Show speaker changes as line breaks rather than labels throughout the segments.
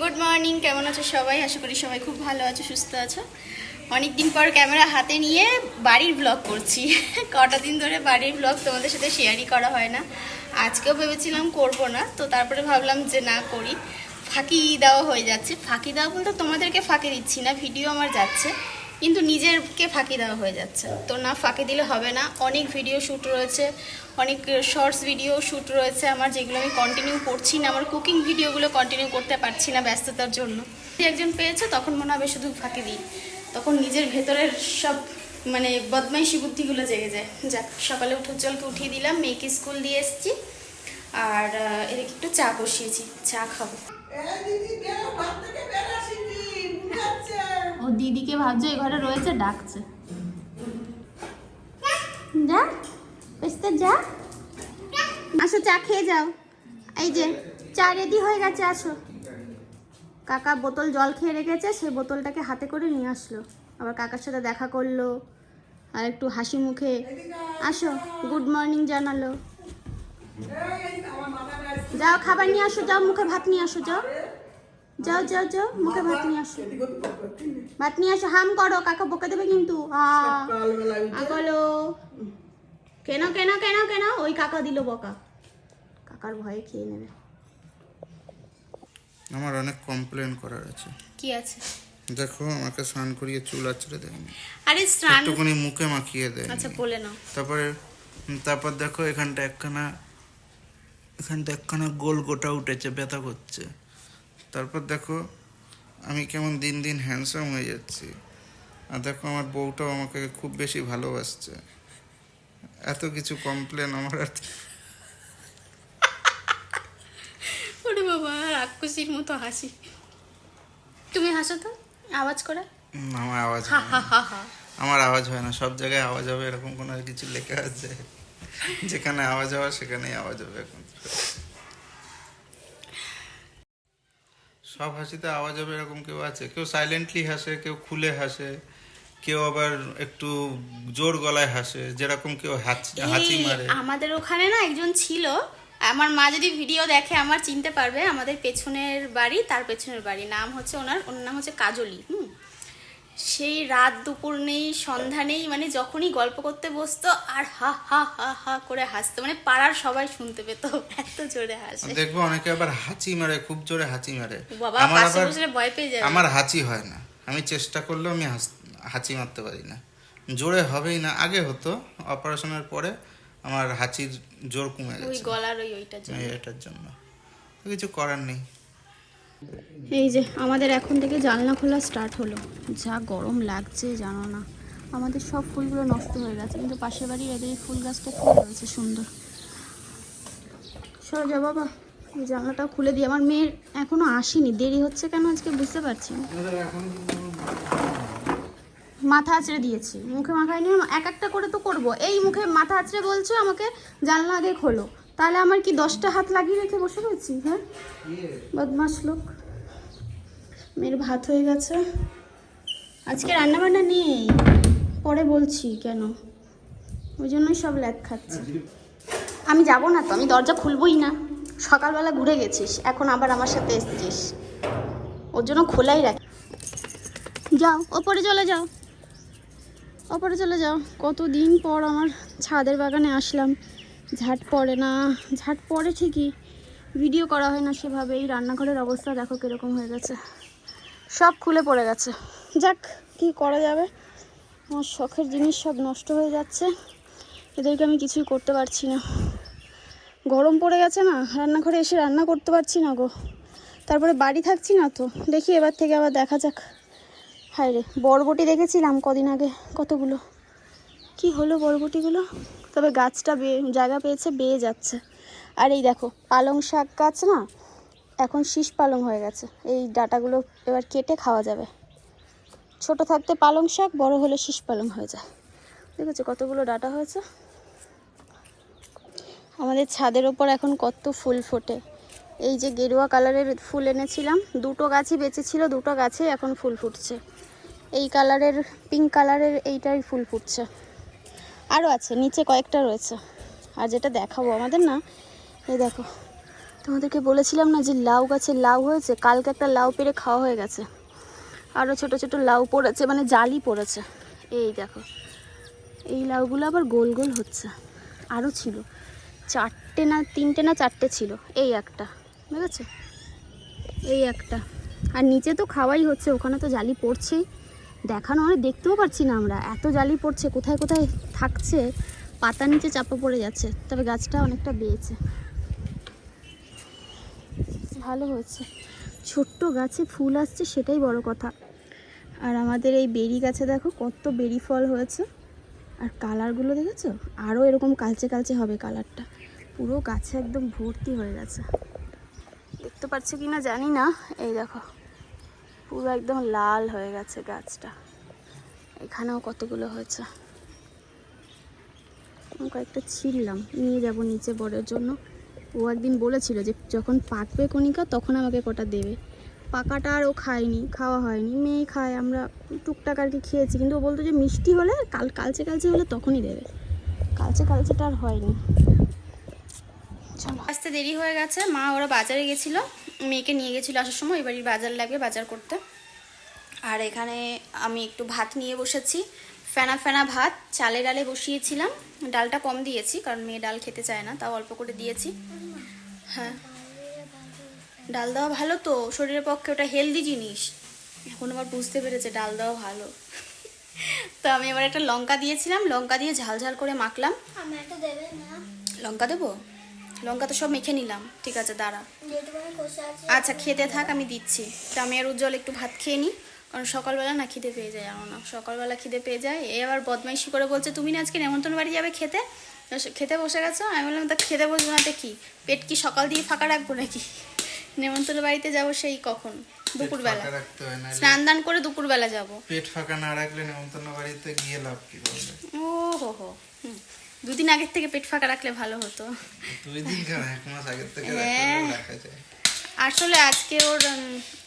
Good morning কেমন আছো সবাই? আশা করি সবাই খুব ভালো আছো, সুস্থ আছো। অনেক দিন পর ক্যামেরা হাতে নিয়ে বাড়ির ব্লগ করছি। কটা দিন ধরে বাড়ির ব্লগ তোমাদের সাথে শেয়ারই করা হয় না। আজকেও ভেবেছিলাম করব না, তো তারপরে ভাবলাম যে না করি। ফাঁকি দেওয়া হয়ে যাচ্ছে। ফাঁকি দেওয়া বলতে তোমাদেরকে ফাঁকি দিচ্ছি না ভিডিও আমার যাচ্ছে। কিন্তু নিজেরকে ফাঁকি দেওয়া হয়ে যাচ্ছে। তো না, ফাঁকি দিলে হবে না। অনেক ভিডিও শ্যুট রয়েছে। অনেক শর্টস ভিডিও শ্যুট রয়েছে আমার যেগুলো আমি কন্টিনিউ করছি না। আমার কুকিং ভিডিওগুলো কন্টিনিউ করতে পারছি না ব্যস্ততার জন্য। যদি একজন পেয়েছে তখন মনে হবে শুধু ফাঁকি দিই। তখন নিজের ভেতরের সব মানে বদমাইশি বুদ্ধিগুলো জেগে যায়। যাক সকালে উঠে জলকে উঠিয়ে দিলাম মেয়েকে স্কুল দিয়ে এসেছি। আর এদিকে একটু চা বসিয়েছি চা খাব। ও দিদিকে ভাবছে এই ঘরে রয়েছে ডাকছে। যা। পেস্তে যা। আসো চা খেয়ে যাও। এই যে চা রেডি হয়ে গেছে আসো। কাকা বোতল জল খেয়ে রেখেছে সেই বোতলটাকে হাতে করে নিয়ে আসলো। আবার কাকার সাথে দেখা করল আর একটু হাসি মুখে আসো গুড মর্নিং জানালো। যাও খাবার নিয়ে আসো যাও মুখে ভাত নিয়ে আসো যাও। যাও যাও যাও মুখে ভাত নিয়ে আসো। ভাত নিয়ে আসো হাম করো কাকা বকে দেবে কিন্তু। আগলো। কেন কেন কেন কেন? ওই কাকা দিল বকা। কাকার ভয়ে খেয়ে নেবে।
আমার অনেক কমপ্লেন করার আছে।
কি আছে?
দেখো আমাকে স্নান করিয়ে চুল আছড়ে দেয়নি।
আরে স্নান
একটুখানি মুখে মাখিয়ে দেয়
আচ্ছা বলে নাও।
তারপরে তারপর দেখো এখানটা একখানা এখানটা একখানা গোল গোটা উঠেছে ব্যথা করছে। তারপর দেখো আমি কেমন দিন দিন হ্যান্ডসাম হয়ে যাচ্ছি। আর দেখো আমার বউটাও আমাকে খুব বেশি ভালোবাসছে। এত কিছু কমপ্লেন আমার আর
ওরে বাবা রাক্ষসীর মতো হাসি। তুমি হাসো তো আওয়াজ করে।
আমার আওয়াজ আমার আওয়াজ হয় না সব জায়গায় আওয়াজ হবে এরকম কোনো কিছু লেখা আছে? যেখানে আওয়াজ হওয়ার সেখানেই আওয়াজ হবে এখন। সব হাসিতে আওয়াজ হবে এরকম কেউ আছে? কেউ সাইলেন্টলি হাসে কেউ খুলে হাসে। কেউ আবার একটু জোর গলায় হাসে যেরকম কেউ হাঁচি হাঁচি মারে।
আমাদের ওখানে না একজন ছিল আমার মা যদি ভিডিও দেখে আমার চিনতে পারবে আমাদের পেছনের বাড়ি তার পেছনের বাড়ি। নাম হচ্ছে ওনার ওনার নাম হচ্ছে কাজলি হুম? সেই রাত দুপুর নেই সন্ধ্যা নেই মানে যখনই গল্প করতে বসতো আর হা হা হা হা করে হাসতো। মানে পাড়ার সবাই শুনতে পেত এত জোরে হাসে।
দেখব অনেকে আবার হাঁচি মারে খুব জোরে হাঁচি মারে।
বাবা
আমার
পাশে বসলে ভয় পেয়ে যাবে।
আমার হাঁচি হয় না। আমি চেষ্টা করলেও আমি হাস- হাঁচি মারতে পারি না। জোরে হবেই না আগে হতো অপারেশনের পরে আমার হাঁচির জোর কমে
ওই
গেছে।
গলার ওই ওইটার জন্য।
এটার জন্য। কিছু করার নেই।
এই যে আমাদের এখন থেকে জানলা খোলা স্টার্ট হলো। যা গরম লাগছে জানো না। আমাদের সব ফুলগুলো নষ্ট হয়ে গেছে কিন্তু পাশের বাড়ির এদের ফুল গাছটা ফুল রয়েছে সুন্দর। সর যা বাবা। এই জানলাটা খুলে দিই। আমার মেয়ের এখনও আসেনি দেরি হচ্ছে কেন আজকে? বুঝতে পারছি না। মাথা আঁচড়ে দিয়েছি। মুখে মাখায় নিয়ে এক একটা করে তো করব। এই মুখে মাথা আঁচড়ে বলছো, আমাকে জানলা আগে খোলো। তাহলে আমার কি দশটা হাত লাগিয়ে রেখে বসে রয়েছি? হ্যাঁ? বদমাস লোক। মেয়ের ভাত হয়ে গেছে। আজকে রান্না বান্না নেই। পরে বলছি কেন। ওই জন্যই সব ল্যাদ খাচ্ছে। আমি যাব না তো, আমি দরজা খুলবই না। সকালবেলা ঘুরে গেছিস, এখন আবার আমার সাথে এসছিস। ওর জন্য খোলাই রাখ। যাও, ওপরে চলে যাও। ওপরে চলে যাও। কতদিন পর আমার ছাদের বাগানে আসলাম। ঝাট পড়ে না, ঝাট পড়ে ঠিকই। ভিডিও করা হয় না সেভাবে এই রান্নাঘরের অবস্থা দেখো কীরকম হয়ে গেছে। সব খুলে পড়ে গেছে। যাক, কি করা যাবে? আমার শখের জিনিস সব নষ্ট হয়ে যাচ্ছে। এদেরকে আমি কিছুই করতে পারছি না। গরম পড়ে গেছে না, রান্নাঘরে এসে রান্না করতে পারছি না গো। তারপরে বাড়ি থাকছি না তো। দেখি এবার থেকে আবার দেখা যাক। হায় রে, বরবটি দেখেছিলাম কদিন আগে, কতগুলো। কি হলো বরবটিগুলো? তবে গাছটা বে, জায়গা পেয়েছে, বেয়ে যাচ্ছে। আর এই দেখো, পালং শাক গাছ না, এখন শীষ পালং হয়ে গেছে। এই ডাটাগুলো এবার কেটে খাওয়া যাবে। ছোট থাকতে পালং শাক, বড় হলে শীষ পালং হয়ে যায়। দেখেছ কতগুলো ডাটা হয়েছে? আমাদের ছাদের ওপর এখন কত ফুল ফোটে। এই যে গেরুয়া কালারের ফুল এনেছিলাম, দুটো গাছই বেঁচেছিল, দুটো গাছে এখন ফুল ফুটছে। এই কালারের পিঙ্ক কালারের এইটাই ফুল ফুটছে। আরও আছে, নিচে কয়েকটা রয়েছে। আর যেটা দেখাবো আমাদের না, এই দেখো। তোমাদেরকে বলেছিলাম না যে লাউ গাছে লাউ হয়েছে? কালকে একটা লাউ পেরে খাওয়া হয়ে গেছে। আরও ছোট ছোট লাউ পড়েছে মানে জালি পড়েছে। এই দেখো। এই লাউগুলো আবার গোল গোল হচ্ছে। আরও ছিল। চারটে না, তিনটে না চারটে ছিল। এই একটা বুঝেছ এই একটা। আর নিচে তো খাওয়াই হচ্ছে, ওখানে তো জালি পড়ছেই। দেখানো মানে দেখতেও পাচ্ছি না আমরা। এত জালি পড়ছে, কোথায় কোথায় থাকছে? পাতার নিচে চাপা পড়ে যাচ্ছে, তবে গাছটা অনেকটা বেয়েছে। ভালো হয়েছে। ছোট্ট গাছে ফুল আসছে, সেটাই বড় কথা। আর আমাদের এই বেরি গাছে দেখো, কত বেরি ফল হয়েছে। আর কালারগুলো দেখেছ? আরও এরকম কালচে কালচে হবে কালারটা। পুরো গাছে একদম ভর্তি হয়ে গেছে। দেখতে পাচ্ছ কি না জানি না। এই দেখো। পুরো একদম লাল হয়ে গেছে গাছটা। এখানেও কতগুলো হয়েছে? কয়েকটা ছিললাম নিয়ে যাব নিচে বড়ের জন্য। ও একদিন বলেছিল যে, যখন পাকবে কণিকা, তখন আমাকে কটা দেবে। পাকাটা আর ও খায়নি, খাওয়া হয়নি। মেয়ে খায়, আমরা টুকটাক আর কি খেয়েছি। কিন্তু ও বলতো যে, মিষ্টি হলে, কাল, কালচে কালচে হলে তখনই দেবে। কালচে, কালচেটা আর হয়নি। আসতে দেরি হয়ে গেছে। মা ওরা বাজারে গেছিল। মেয়েকে নিয়ে গেছিল আসার সময় এবারই বাজার লাগবে বাজার করতে। আর এখানে আমি একটু ভাত নিয়ে বসেছি। ফেনা ফেনা ভাত চালে ডালে বসিয়েছিলাম। ডালটা কম দিয়েছি কারণ মেয়ে ডাল খেতে চায় না তাও অল্প করে দিয়েছি। হ্যাঁ। ডাল দেওয়া ভালো তো শরীরের পক্ষে ওটা হেলদি জিনিস। এখন আবার বুঝতে পেরেছে ডাল দেওয়া ভালো। তো আমি এবার একটা লঙ্কা দিয়েছিলাম লঙ্কা দিয়ে ঝাল ঝাল করে মাখলাম। লঙ্কা দেবো? লঙ্কা তো সব মেখে নিলাম। ঠিক আছে দাঁড়া। আচ্ছা খেতে থাক আমি দিচ্ছি। তো আমি আর উজ্জ্বল একটু ভাত খেয়ে নিই কারণ সকালবেলা না খিদে পেয়ে যায় আমার না। সকালবেলা খিদে পেয়ে যায় এ আবার বদমাইশি করে বলছে তুমি না আজকে নেমন্তন্ন বাড়ি যাবে খেতে? খেতে বসে গেছো আমি বললাম তা খেতে বসবো না কি? পেট কি সকাল দিয়ে ফাঁকা রাখব নাকি? নেমন্তন্ন বাড়িতে যাব সেই কখন? দুপুরবেলা। স্নান দান করে দুপুরবেলা যাব।
পেট ফাঁকা না রাখলে নেমন্তন্ন বাড়িতে গিয়ে লাভ কি
ও হো হো হুম। দুদিন আগের থেকে পেট ফাঁকা রাখলে ভালো হতো।
দুই দিন এক মাস আগের থেকে
হ্যাঁ।
রাখা যায়।
আসলে আজকে ওর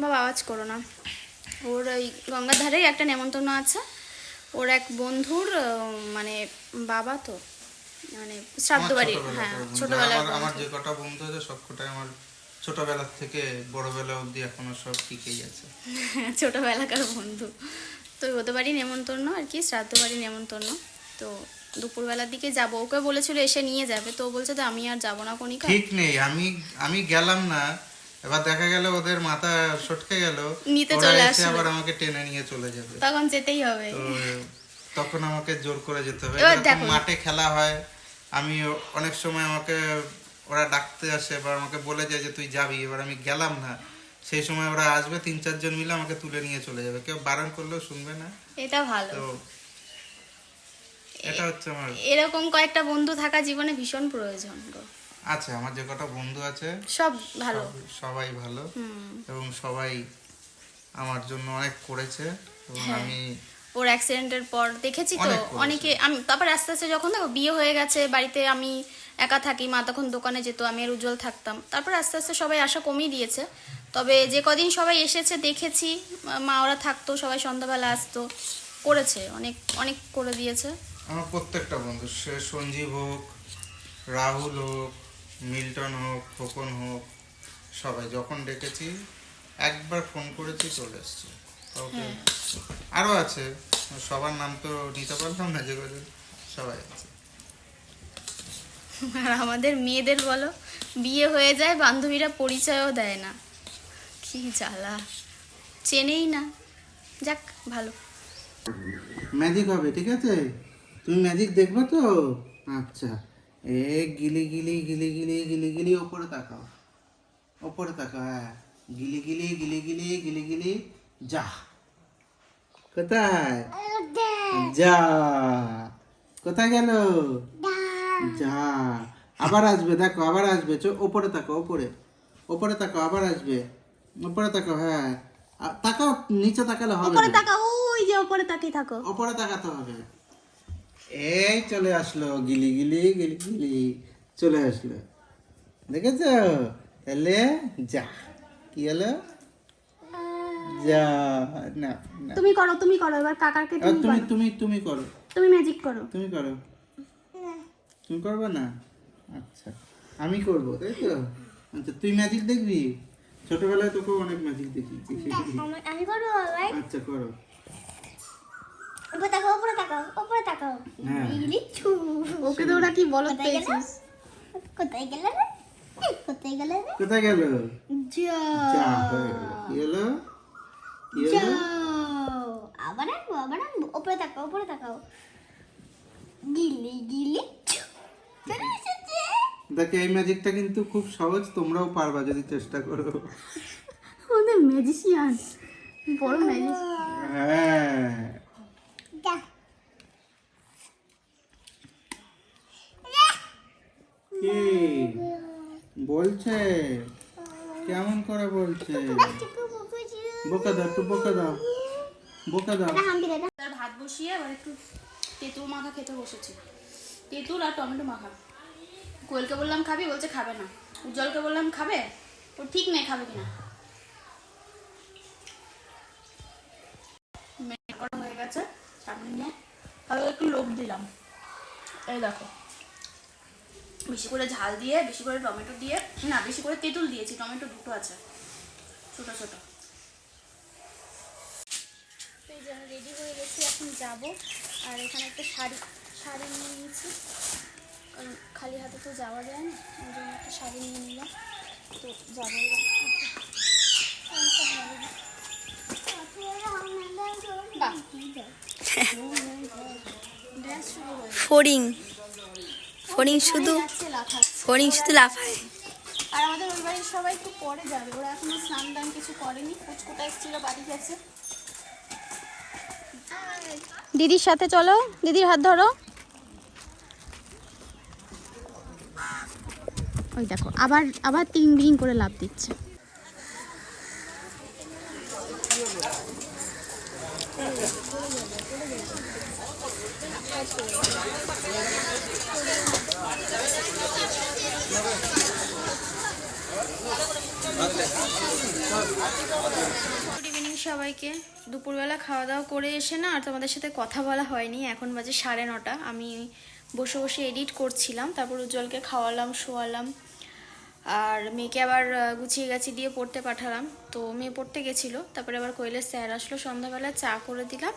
বাবা আওয়াজ করো না। ওর ওই গঙ্গার ধারেই একটা নেমন্তন্ন আছে। ওর এক বন্ধুর মানে বাবা তো মানে শ্রাদ্ধ বাড়ি হ্যাঁ
বন্ধু।
ছোটবেলার
আমার- যে কটা বন্ধু আছে সব কটাই আমার ছোটবেলার থেকে বড়বেলা অবধি এখনও সব ঠিকই আছে।
ছোটবেলাকার বন্ধু। তো ওদের বাড়ি নেমন্তন্ন আর কি শ্রাদ্ধ বাড়ি নেমন্তন্ন। তো দুপুরবেলার দিকে যাব। ওকে বলেছিল এসে নিয়ে যাবে। তো বলছে তো আমি আর যাব না কনিকা
ঠিক নেই। আমি আমি গেলাম না। এবার দেখা গেল ওদের মাথা সটকে গেল।
নিতে চলে আসলো।
আবার আমাকে টেনে নিয়ে চলে যাবে।
তখন যেতেই হবে।
তখন আমাকে জোর করে যেতে হবে। মাঠে খেলা হয় আমি অনেক সময় আমাকে ওরা ডাকতে আসে বা আমাকে বলে যায় যে তুই যাবি। এবার আমি গেলাম না। সেই সময় ওরা আসবে তিন চারজন মিলে আমাকে তুলে নিয়ে চলে যাবে। কেউ বারণ করলেও শুনবে না।
এটা ভালো।
এটা হচ্ছে আমার
এরকম কয়েকটা বন্ধু থাকা জীবনে ভীষণ প্রয়োজন গো।
আছে আমার যে কটা বন্ধু আছে
সব ভালো।
সবাই ভালো। এবং সবাই আমার জন্য অনেক করেছে। এবং
হ্যাঁ।
আমি
ওর অ্যাক্সিডেন্টের পর দেখেছি তো
অনেকে
আমি তারপর আস্তে আস্তে যখন দেখো বিয়ে হয়ে গেছে বাড়িতে আমি একা থাকি মা তখন দোকানে যেত আমি আর উজ্জ্বল থাকতাম। তারপর আস্তে আস্তে সবাই আসা কমিয়ে দিয়েছে। তবে যে কদিন সবাই এসেছে দেখেছি মা ওরা থাকতো সবাই সন্ধ্যাবেলা আসতো করেছে অনেক অনেক করে দিয়েছে।
আমার প্রত্যেকটা বন্ধু সে সঞ্জীব হোক রাহুল হোক মিল্টন হোক খোকন হোক সবাই যখন ডেকেছি একবার ফোন করেছি চলে এসছে। কাউকে
হ্যাঁ।
আরও আছে। সবার নাম তো নিতে পারলাম না যে কজন সবাই আছে।
আর আমাদের মেয়েদের বলো বিয়ে হয়ে যায় বান্ধবীরা পরিচয়ও দেয় না। কি জ্বালা। চেনেই না। যাক ভালো।
ম্যাজিক হবে ঠিক আছে? তুমি ম্যাজিক দেখবে তো? আচ্ছা। এ গিলি গিলি গিলি গিলি গিলি গিলি ওপরে তাকাও। ওপরে তাকাও হ্যাঁ। গিলি গিলি গিলি গিলি গিলি গিলি যা। কোথায়? যা। কোথায় গেল? যা। আবার আসবে দেখো আবার আসবে। চো ওপরে তাকাও ওপরে। ওপরে তাকাও আবার আসবে। ওপরে তাকাও হ্যাঁ। তাকাও নিচে তাকালে হবে
উপরে
না।
ওই যে উপরে তাকিয়ে থাকো।
ওপরে তাকাতে হবে। এই চলে আসলো গিলি গিলি গিলি গিলি চলে আসলো। দেখেছ? তাহলে যা। কি হলো যা না না।
তুমি করো তুমি করো এবার কাকাকে তুমি
তুমি তুমি তুমি করো।
তুমি ম্যাজিক করো।
তুমি করো। তুমি করবে না? আচ্ছা আমি করব তাই তো? আচ্ছা তুই ম্যাজিক দেখবি? ছোটবেলায় তোকে অনেক ম্যাজিক দেখি
আমি- আমি করব
আচ্ছা করো।
উপরে তাকাও উপরে তাকাও উপরে তাকাও।
হ্যাঁ।
ইলি ছু।
ওকে তো ওরা কি বলত
কোথায়
পেয়েছিস?
কোথায় গেলে রে? এই, কোথায় গেলে রে?
কোথায় গেল?
যা।
যা গেল। কি হলো? কি হলো?
যাও। আবার আনব আবার আনব। উপরে তাকাও উপরে তাকাও। গিলি গিলি ছু। চলে এসেছে।
দেখ এই ম্যাজিকটা কিন্তু খুব সহজ তোমরাও পারবা যদি চেষ্টা করো।
ওদের ম্যাজিশিয়ান বড় ম্যাজিশিয়ান
হ্যাঁ। কি? বলছে? কেমন করে বলছে? বোকা দাও একটু বোকা দাও। বোকা দাও।
ভাত বসিয়ে এবার একটু তেঁতুল মাখা খেতে বসেছি। তেঁতুল আর টমেটো মাখা। কোয়েলকে বললাম খাবি বলছে খাবে না। উজ্জ্বলকে বললাম খাবে? ও ঠিক নেই খাবে কিনা মেয়ে করা হয়ে সামনে নিয়ে আর একটু লোভ দিলাম। এই দেখো। বেশি করে ঝাল দিয়ে, বেশি করে টমেটো দিয়ে, না, বেশি করে তেঁতুল দিয়েছি, টমেটো দুটো আছে, ছোটো ছোটো। রেডি হয়ে গেছি, এখন যাব। আর এখানে একটা শাড়ি শাড়ি নিয়ে নিয়েছি। কারণ খালি হাতে তো যাওয়া যায় না, ওই জন্য একটা শাড়ি নিয়ে নিলাম। তো যাব এবার। বাহ ড্যান্স শুরু হয়ে গেছে।
ফড়িং। ফড়িং শুধু ফড়িং শুধু লাফায়।
আর আমাদের ওই বাড়ির সবাই একটু পরে যাবে। ওরা এখনও স্নান দান কিছু করেনি। কুচকুটা এসেছিল বাড়ি গেছে। দিদির সাথে চলো। দিদির হাত ধরো। ওই দেখো আবার আবার তিন বিং করে লাভ দিচ্ছে। ইভিনিং সবাইকে। দুপুরবেলা খাওয়া দাওয়া করে এসে না আর তোমাদের সাথে কথা বলা হয়নি। এখন বাজে সাড়ে নটা। আমি বসে বসে এডিট করছিলাম, তারপর উজ্জ্বলকে খাওয়ালাম, শোয়ালাম। আর মেয়েকে আবার গুছিয়ে গাছি দিয়ে পড়তে পাঠালাম। তো মেয়ে পড়তে গেছিল, তারপরে আবার কোয়েলের স্যার আসলো। সন্ধ্যাবেলা চা করে দিলাম।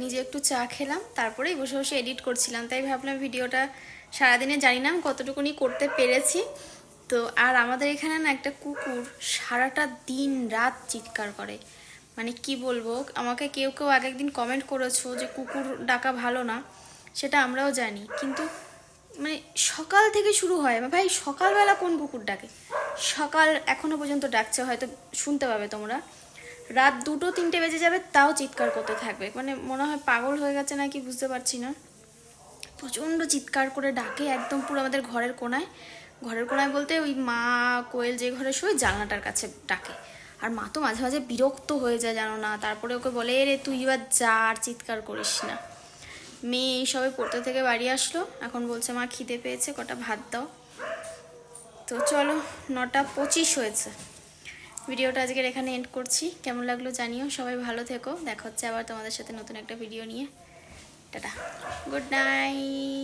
নিজে একটু চা খেলাম, তারপরেই বসে বসে এডিট করছিলাম। তাই ভাবলাম ভিডিওটা সারাদিনে জানি না আমি কতটুকুনি করতে পেরেছি। তো আর আমাদের এখানে না একটা কুকুর সারাটা দিন রাত চিৎকার করে। মানে কি বলব, আমাকে কেউ কেউ এক একদিন কমেন্ট করেছ যে কুকুর ডাকা ভালো না, সেটা আমরাও জানি। কিন্তু মানে সকাল থেকে শুরু হয়। ভাই, সকালবেলা কোন কুকুর ডাকে? সকাল এখনও পর্যন্ত ডাকছে, হয়তো শুনতে পাবে তোমরা। রাত দুটো, তিনটে বেজে যাবে, তাও চিৎকার করতে থাকবে। মানে মনে হয় পাগল হয়ে গেছে নাকি বুঝতে পারছি না। প্রচণ্ড চিৎকার করে ডাকে একদম পুরো আমাদের ঘরের কোনায়। ঘরের কোনায় বলতে ওই মা, কোয়েল যে ঘরে শোয়, জানলাটার কাছে ডাকে। আর মা তো মাঝে মাঝে বিরক্ত হয়ে যায় জানো না, তারপরে ওকে বলে, "এ রে, তুই এবার যা, আর চিৎকার করিস না। মেয়ে এইসবে পড়তে থেকে বাড়ি আসলো, এখন বলছে, মা, খিদে পেয়েছে, কটা ভাত দাও। তো চলো, নটা পঁচিশ হয়েছে। ভিডিওটা আজকের এখানে এন্ড করছি। কেমন লাগল জানিও। সবাই ভালো থেকো। দেখা হচ্ছে আবার তোমাদের সাথে নতুন একটা ভিডিও নিয়ে। টাটা। Good night